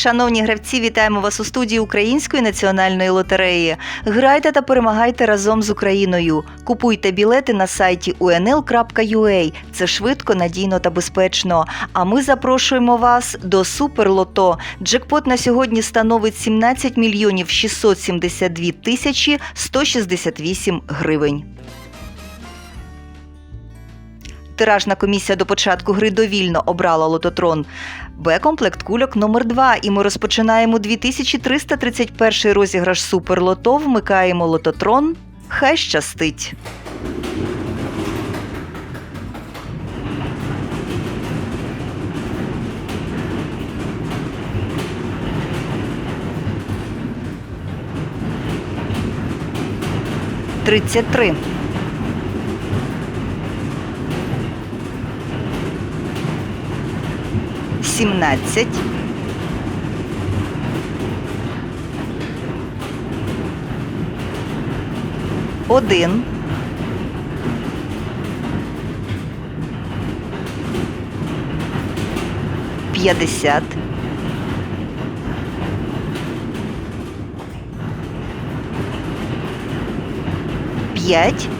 Шановні гравці, вітаємо вас у студії Української національної лотереї. Грайте та перемагайте разом з Україною. Купуйте білети на сайті unl.ua. Це швидко, надійно та безпечно. А ми запрошуємо вас до Суперлото. Джекпот на сьогодні становить 17 мільйонів 672 тисячі 168 гривень. Тиражна комісія до початку гри довільно обрала лототрон. Б-комплект кульок номер 2 і ми розпочинаємо 2331 розіграш Суперлото. Вмикаємо лототрон. Хай щастить. Тридцять три. Сімнадцять. Один. П'ятдесят. П'ять.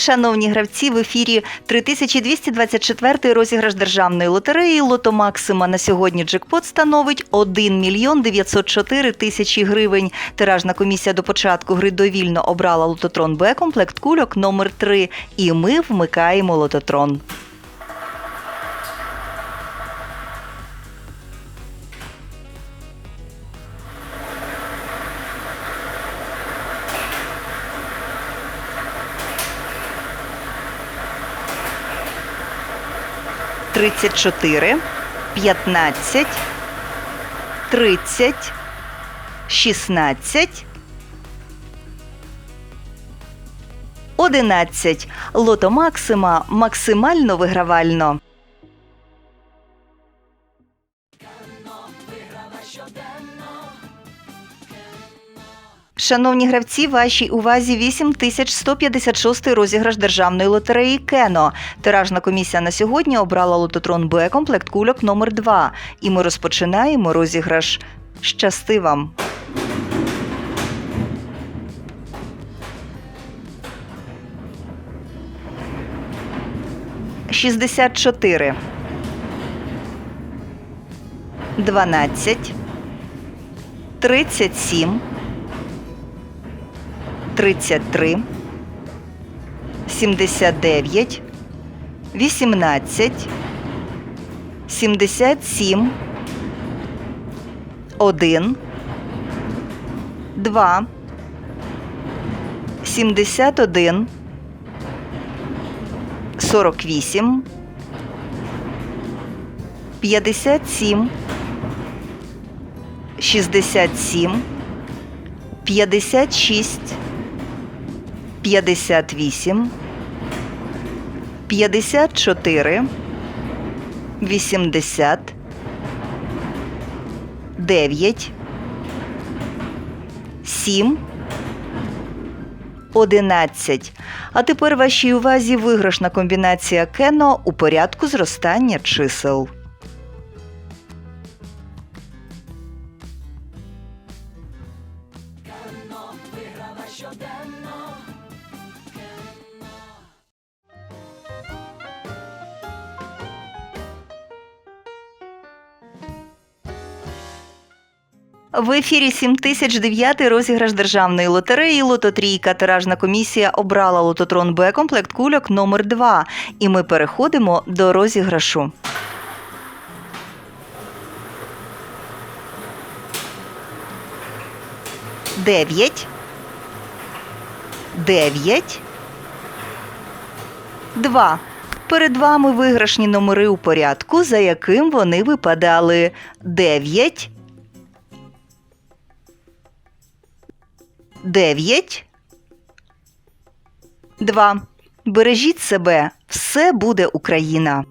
Шановні гравці, в ефірі 3224 розіграш державної лотереї Лото Максима. На сьогодні джекпот становить 1 мільйон 904 тисячі гривень. Тиражна комісія до початку гри довільно обрала лототрон Б комплект кульок номер 3 І ми вмикаємо лототрон. Тридцять чотири, п'ятнадцять, тридцять, шістнадцять, одинадцять. Лото Максима максимально вигравально. Шановні гравці, вашій увазі 8156 розіграш державної лотереї Кено. Тиражна комісія на сьогодні обрала лототрон Б комплект кульок номер 2 І ми розпочинаємо розіграш. Щасти вам! Шістдесят чотири. Дванадцять. Тридцять сім. 33, 79, 18, 77, 1, 2, 71, 48, 57, 67, 56, 58, 54, 80, 9, 7, 11. А тепер вашій увазі виграшна комбінація Кено у порядку зростання чисел. В ефірі 7009 розіграш державної лотереї Лототрійка. Тиражна комісія обрала лототрон Б комплект кульок номер 2 І ми переходимо до розіграшу. Дев'ять. Дев'ять. Два. Перед вами виграшні номери у порядку, за яким вони випадали. Дев'ять. 9. 2. Бережіть себе, все буде Україна.